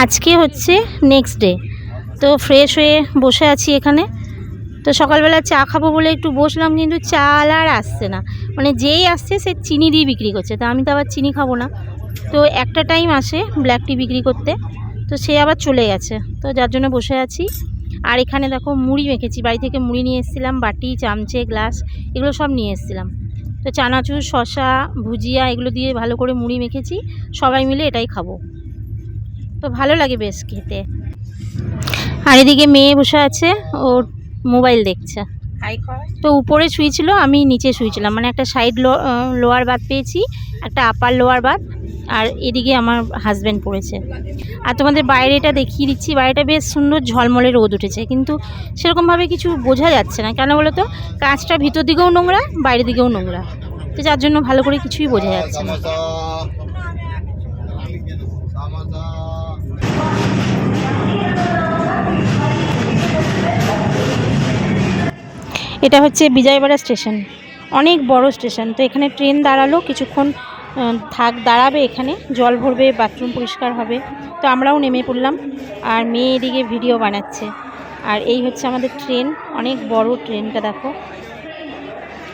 আজকে হচ্ছে next day তো ফ্রেশ হয়ে বসে আছি এখানে। তো সকালবেলা চা খাব বলে একটু বসলাম, কিন্তু চাল আর আসছে না। মানে যেই আসছে সে চিনি দিয়ে বিক্রি করছে, তো আমি তো আবার চিনি খাব না। তো একটা টাইম আসে ব্ল্যাক টি বিক্রি করতে, তো সে আবার চলে গেছে। তো যার জন্য বসে আছি। আর এখানে দেখো মুড়ি মেখেছি, বাড়ি থেকে মুড়ি নিয়ে এসেছিলাম, বাটি, চামচে, গ্লাস, এগুলো সব নিয়ে এসেছিলাম। তো চানাচুর শশা ভুজিয়া, এগুলো দিয়ে ভালো করে মুড়ি মেখেছি, সবাই মিলে এটাই খাব। তো ভালো লাগে বেশ খেতে। আর এদিকে মেয়ে বসে আছে ও মোবাইল দেখছে। তো উপরে শুয়েছিল আমি নিচে শুয়েছিলাম। মানে একটা সাইড লোয়ার বাদ পেয়েছি একটা আপার লোয়ার বাদ আর এদিকে আমার হাজব্যান্ড পড়েছে। আর তোমাদের বাইরেটা দেখিয়ে দিচ্ছি বাইরেটা বেশ সুন্দর ঝলমলে রোদ উঠেছে কিন্তু সেরকমভাবে কিছু বোঝা যাচ্ছে না। কেন বলো তো? কাঁচটা ভিতর দিকেও নোংরা বাইরের দিকেও নোংরা। তো যার জন্য ভালো করে কিছুই বোঝা যাচ্ছে না। এটা হচ্ছে বিজয়বাড়া স্টেশন। অনেক বড় স্টেশন। তো এখানে ট্রেন দাঁড়াল, কিছুক্ষণ থাক, দাঁড়াবে এখানে, জল ভরবে, বাথরুম পরিষ্কার হবে। তো আমরাও নেমে পড়লাম, আর মেয়ে এদিকে ভিডিও বানাচ্ছে। আর এই হচ্ছে আমাদের ট্রেন, অনেক বড় ট্রেনটা দেখো।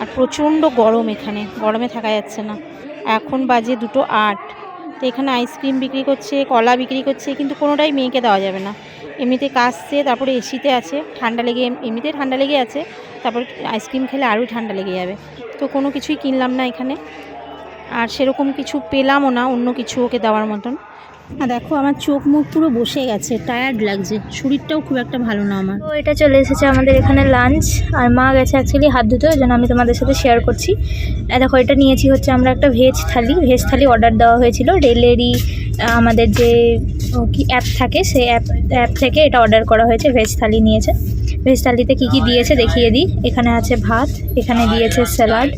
আর প্রচণ্ড গরম এখানে, গরমে থাকা যাচ্ছে না। এখন বাজে দুটো আট। তো এখানে আইসক্রিম বিক্রি করছে, কলা বিক্রি করছে, কিন্তু কোনোটাই মেয়েকে দেওয়া যাবে না। এমনিতে কাশছে তারপরে এসিতে আছে ঠান্ডা লেগে এমনিতে ঠান্ডা লেগে আছে তারপরে আইসক্রিম খেলে আরও ঠান্ডা লেগে যাবে। তো কোনো কিছুই কিনলাম না এখানে। আর সেরকম কিছু পেলামও না অন্য কিছু ওকে দেওয়ার মতন। আর দেখো আমার চোখ মুখ পুরো বসে গেছে টায়ার্ড লাগছে। শরীরটাও খুব একটা ভালো না আমার। তো এটা চলে এসেছে আমাদের এখানে লাঞ্চ আর মা গেছে অ্যাকচুয়ালি হাত ধুতে ওই জন্য আমি তোমাদের সাথে শেয়ার করছি। দেখো এটা নিয়েছি হচ্ছে আমরা একটা veg thali. Veg thali order দেওয়া হয়েছিল রেলেরই আমাদের যে কি অ্যাপ থাকে? সেই অ্যাপ অ্যাপ থেকে এটা অর্ডার করা হয়েছে। ভেজ থালি নিয়েছে। ভেজ থালিতে কী কী দিয়েছে দেখিয়ে দিই। এখানে আছে ভাত, এখানে দিয়েছে স্যালাড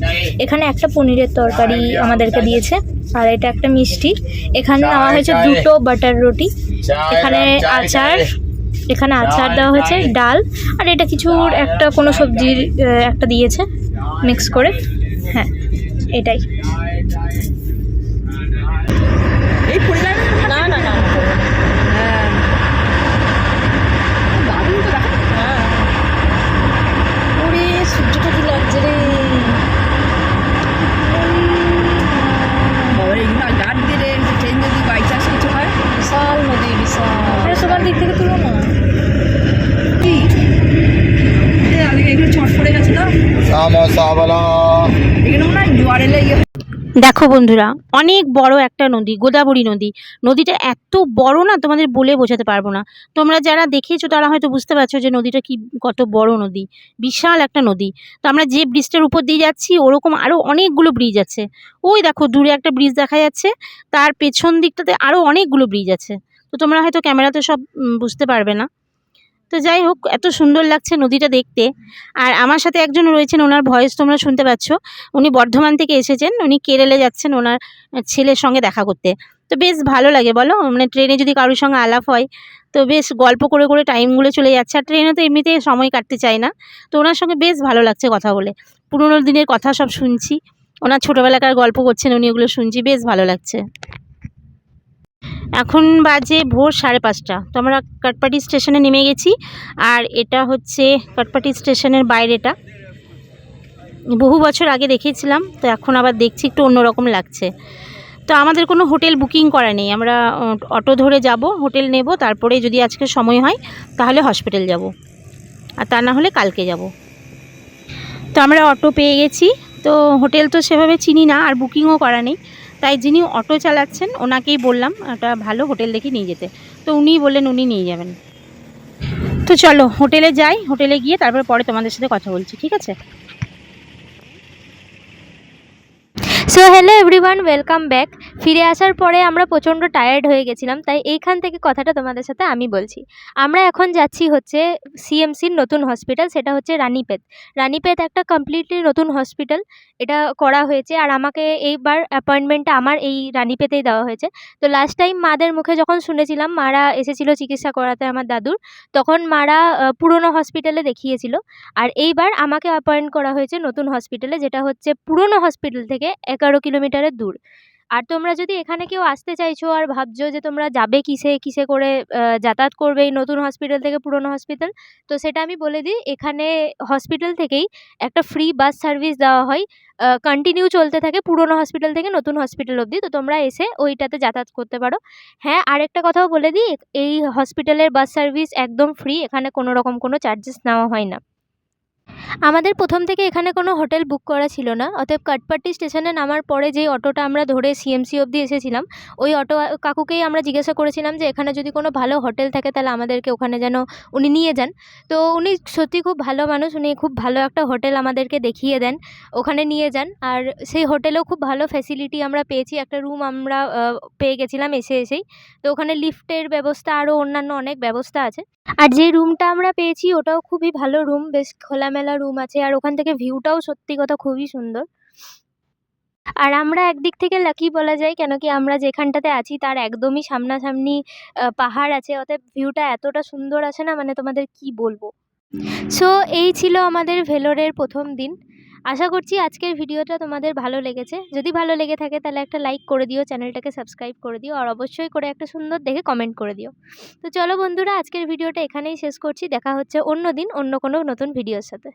এখানে একটা পনিরের তরকারি আমাদেরকে দিয়েছে। আর এটা একটা মিষ্টি। এখানে নেওয়া হয়েছে দুটো বাটার রুটি এখানে আচার এখানে আচার দেওয়া হয়েছে, ডাল। আর এটা কিছুর একটা কোনো সবজির একটা দিয়েছে মিক্স করে। হ্যাঁ এটাই। এই না না না হ্যাঁ দারুণ তো দেখা হ্যাঁ ওরে সূর্যটা কি লাগছে রে বাবা রে এগুলো গার্ড দিয়ে রে ট্রেন যদি বাই চান্স কিছু হয় বিশাল নদী বিশাল তোমার দিক থেকে তুলো না কি এ, আগে এগুলো ছট পড়ে গেছে তো? এগুলো জোয়ার এলে ইয়ে দেখো বন্ধুরা অনেক বড় একটা নদী গোদাবরী নদী। নদীটা এত বড় না তোমাদের বলে বোঝাতে পারব না। তোমরা যারা দেখেছ তারা হয়তো বুঝতে পারছ যে নদীটা কি কত বড় নদী বিশাল একটা নদী। তো আমরা যে ব্রিজটার উপর দিয়ে যাচ্ছি ওরকম আরও অনেকগুলো ব্রিজ আছে। ওই দেখো দূরে একটা ব্রিজ দেখা যাচ্ছে তার পেছন দিকটাতে আরও অনেকগুলো ব্রিজ আছে। তো তোমরা হয়তো ক্যামেরাতে সব বুঝতে পারবে না। তো যাই হোক, এত সুন্দর লাগছে নদীটা দেখতে। আর আমার সাথে একজন রয়েছেন, ওনার ভয়েস তোমরা শুনতে পাচ্ছ। উনি বর্ধমান থেকে এসেছেন, উনি কেরলে যাচ্ছেন ওনার ছেলের সঙ্গে দেখা করতে। তো বেশ ভালো লাগে, বলো? মানে ট্রেনে যদি কারোর সঙ্গে আলাপ হয়, তো বেশ গল্প করে করে টাইমগুলো চলে যাচ্ছে। আর ট্রেনে তো এমনিতে সময় কাটতে চায় না। তো ওনার সঙ্গে বেশ ভালো লাগছে কথা বলে। পুরোনো দিনের কথা সব শুনছি। ওনার ছোটোবেলাকার গল্প করছেন, উনি ওগুলো শুনছি, বেশ ভালো লাগছে। এখন বাজে ভোর সাড়ে পাঁচটা। তো আমরা কাটপাটি স্টেশনে নেমে গেছি আর এটা হচ্ছে কাটপাটি স্টেশনের বাইরেটা। বহু বছর আগে দেখেছিলাম তো এখন আবার দেখছি একটু অন্যরকম লাগছে। তো আমাদের কোনো হোটেল বুকিং করা নেই। আমরা অটো ধরে যাব, হোটেল নেব, তারপরে যদি আজকে সময় হয়, তাহলে হসপিটাল যাব। আর তা না হলে কালকে যাব। তো আমরা অটো পেয়ে গেছি। তো হোটেল তো সেভাবে চিনি না, আর বুকিংও করা নেই। তাই যিনি অটো চালাচ্ছেন, ওনাকেই বললাম, একটা ভালো হোটেল দেখে নিয়ে যেতে। তো উনিই বললেন উনি নিয়ে যাবেন। তো চলো, হোটেলে যাই, হোটেলে গিয়ে তারপরে পরে তোমাদের সাথে কথা বলছি, ঠিক আছে? So hello everyone welcome back ফিরে আসার পরে আমরা প্রচণ্ড টায়ার্ড হয়ে গেছিলাম, তাই এইখান থেকে কথাটা তোমাদের সাথে আমি বলছি। আমরা এখন যাচ্ছি হচ্ছে সিএমসির নতুন হসপিটাল সেটা হচ্ছে রানীপেত রানীপেত একটা কমপ্লিটলি নতুন হসপিটাল এটা করা হয়েছে আর আমাকে এইবার অ্যাপয়েন্টমেন্টটা আমার এই রানীপেতেই দেওয়া হয়েছে। তো লাস্ট টাইম মাদের মুখে যখন শুনেছিলাম, মারা এসেছিল চিকিৎসা করাতে আমার দাদুর, তখন মারা পুরনো হসপিটালে দেখিয়েছিল। আর এইবার আমাকে অ্যাপয়েন্ট করা হয়েছে নতুন হসপিটালে যেটা হচ্ছে পুরনো হসপিটাল থেকে এগারো কিলোমিটারের দূর। আর তোমরা যদি এখানে কেউ আসতে চাইছো আর ভাবছ যে তোমরা যাবে কিসে কিসে করে যাতায়াত করবে এই নতুন হসপিটাল থেকে পুরনো হসপিটাল তো সেটা আমি বলে দিই, এখানে হসপিটাল থেকেই একটা ফ্রি বাস সার্ভিস দেওয়া হয় কন্টিনিউ চলতে থাকে পুরনো হসপিটাল থেকে নতুন হসপিটাল অবধি, তো তোমরা এসে ওইটাতে যাতায়াত করতে পারো। হ্যাঁ আরেকটা কথাও বলে দিই, এই হসপিটালের বাস সার্ভিস একদম ফ্রি এখানে কোনো রকম কোনো চার্জেস নেওয়া হয় না। আমাদের প্রথম থেকে এখানে কোনো হোটেল বুক করা ছিল না। অতএব কাটপাট্টি স্টেশনে নামার পরে যেই অটোটা আমরা ধরে সিএমসি অবধি এসেছিলাম, ওই অটো কাকুকেই আমরা জিজ্ঞাসা করেছিলাম যে এখানে যদি কোনো ভালো হোটেল থাকে তাহলে আমাদেরকে ওখানে যেন উনি নিয়ে যান। তো উনি সত্যি খুব ভালো মানুষ, উনি খুব ভালো একটা হোটেল আমাদেরকে দেখিয়ে দেন, ওখানে নিয়ে যান। আর সেই হোটেলেও খুব ভালো ফ্যাসিলিটি আমরা পেয়েছি, একটা রুম আমরা পেয়ে গেছিলাম এসে এসেই। তো ওখানে লিফটের ব্যবস্থা, আরও অন্যান্য অনেক ব্যবস্থা আছে। আর যে রুমটা আমরা পেয়েছি, ওটাও খুবই ভালো রুম বেশ খোলামেলা রুম আছে আর ওখান থেকে ভিউটাও সত্যি কথা খুবই সুন্দর। আর আমরা একদিক থেকে লাকি বলা যায়, কেন কি আমরা যেখানটাতে আছি তার একদমই সামনাসামনি পাহাড় আছে, অতএব ভিউটা এতটা সুন্দর আছে না মানে তোমাদের কি বলব? সো এই ছিল আমাদের ভেলোরের প্রথম দিন। আশা করছি আজকের ভিডিওটা তোমাদের ভালো লেগেছে। যদি ভালো লেগে থাকে তাহলে একটা লাইক করে দিও, চ্যানেলটাকে সাবস্ক্রাইব করে দিও, আর অবশ্যই করে একটা সুন্দর দেখে কমেন্ট করে দিও। তো চলো বন্ধুরা, আজকের ভিডিওটা এখানেই শেষ করছি। দেখা হচ্ছে অন্য দিন, অন্য কোনো নতুন ভিডিওর সাথে।